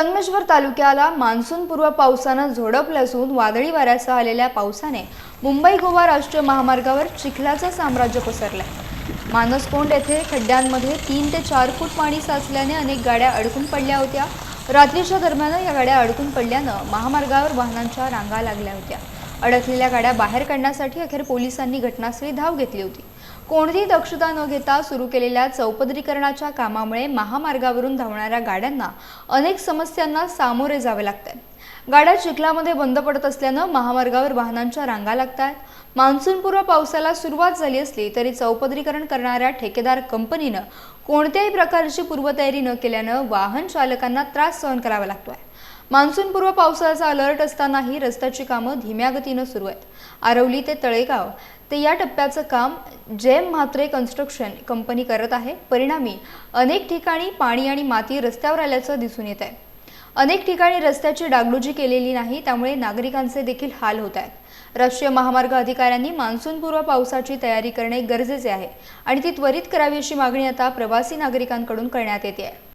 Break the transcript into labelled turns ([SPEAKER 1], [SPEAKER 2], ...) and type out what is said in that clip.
[SPEAKER 1] संगमेश्वर तालुक्याला मान्सूनपूर्व पावसानं झोडपलं असून वादळी वाऱ्यासह आलेल्या पावसाने मुंबई गोवा राष्ट्रीय महामार्गावर चिखलाचं साम्राज्य पसरलंय. मानसकोंड येथे खड्ड्यांमध्ये तीन ते चार फूट पाणी साचल्याने अनेक गाड्या अडकून पडल्या होत्या. रात्रीच्या दरम्यान या गाड्या अडकून पडल्यानं महामार्गावर वाहनांच्या रांगा लागल्या होत्या. अडकलेल्या गाड्या बाहेर काढण्यासाठी अखेर पोलिसांनी घटनास्थळी धाव घेतली होती. कोणतीही दक्षता न घेता सुरू केलेल्या चौपदरीकरणाच्या कामामुळे महामार्गावरून धावणाऱ्या गाड्यांना अनेक समस्यांना सामोरे जावे लागते. गाड्या चिखलामध्ये बंद पडत असल्यानं महामार्गावर वाहनांच्या रांगा लागतात मान्सूनपूर्व पावसाला सुरुवात झाली असली तरी चौपदरीकरण करणाऱ्या ठेकेदार कंपनीनं कोणत्याही प्रकारची पूर्वतयारी न केल्यानं वाहन चालकांना त्रास सहन करावा लागतोय. मान्सूनपूर्व पावसाचा अलर्ट असतानाही रस्त्याची कामं धीम्या गतीनं सुरू आहेत. आरवली ते तळेगाव ते या टप्प्याचं काम जेम म्हात्रे कन्स्ट्रक्शन कंपनी करत आहे. परिणामी अनेक ठिकाणी पाणी आणि माती रस्त्यावर आल्याचं दिसून येत आहे अनेक ठिकाणी रस्त्याची डागडुजी केलेली नाही त्यामुळे नागरिकांचे देखील हाल होत आहेत. राष्ट्रीय महामार्ग अधिकाऱ्यांनी मान्सूनपूर्व पावसाची तयारी करणे गरजेचे आहे आणि ती त्वरित करावी अशी मागणी आता प्रवासी नागरिकांकडून करण्यात येते आहे.